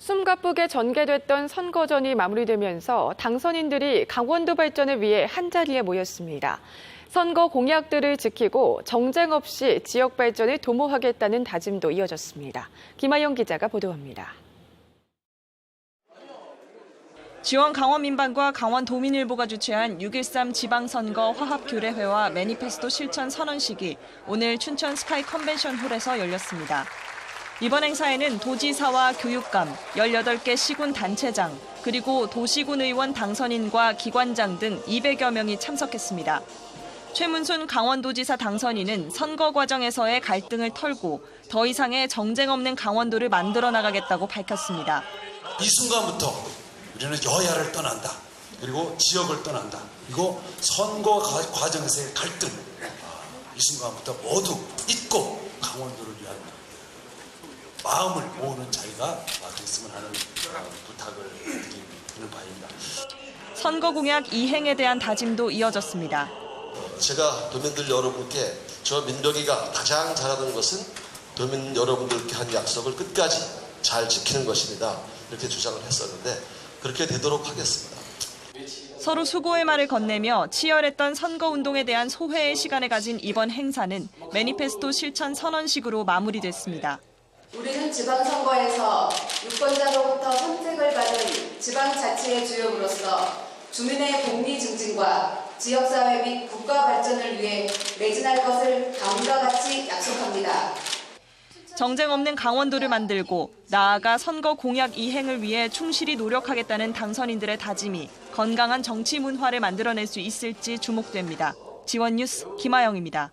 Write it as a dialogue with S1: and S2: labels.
S1: 숨가쁘게 전개됐던 선거전이 마무리되면서 당선인들이 강원도 발전을 위해 한자리에 모였습니다. 선거 공약들을 지키고 정쟁 없이 지역 발전을 도모하겠다는 다짐도 이어졌습니다. 김아영 기자가 보도합니다.
S2: 지원 강원민방과 강원도민일보가 주최한 6.13 지방선거 화합교례회와 매니페스토 실천 선언식이 오늘 춘천 스카이 컨벤션 홀에서 열렸습니다. 이번 행사에는 도지사와 교육감, 18개 시군 단체장, 그리고 도시군 의원 당선인과 기관장 등 200여 명이 참석했습니다. 최문순 강원도지사 당선인은 선거 과정에서의 갈등을 털고 더 이상의 정쟁 없는 강원도를 만들어 나가겠다고 밝혔습니다.
S3: 이 순간부터 우리는 여야를 떠난다. 그리고 지역을 떠난다. 그리고 선거 과- 과정에서의 갈등. 아, 이 순간부터 모두 잊고 강원도를 위한 마음을 모으는 자리가 됐으면 하는 어, 부탁을 드리는 바입니다.
S2: 선거 공약 이행에 대한 다짐도 이어졌습니다.
S4: 제가 도민들 여러분께 저 민병이가 가장 잘하는 것은 도민 여러분들께 한 약속을 끝까지 잘 지키는 것입니다. 이렇게 주장을 했었는데 그렇게 되도록 하겠습니다.
S2: 서로 수고의 말을 건네며 치열했던 선거운동에 대한 소회의 시간을 가진 이번 행사는 매니페스토 실천 선언식으로 마무리됐습니다.
S5: 우리는 지방선거에서 유권자로부터 선택을 받은 지방자치의 주역으로서 주민의 복리 증진과 지역사회 및 국가 발전을 위해 매진할 것을 다음과 같이 약속합니다.
S2: 정쟁 없는 강원도를 만들고 나아가 선거 공약 이행을 위해 충실히 노력하겠다는 당선인들의 다짐이 건강한 정치 문화를 만들어낼 수 있을지 주목됩니다. 지원 뉴스 김아영입니다.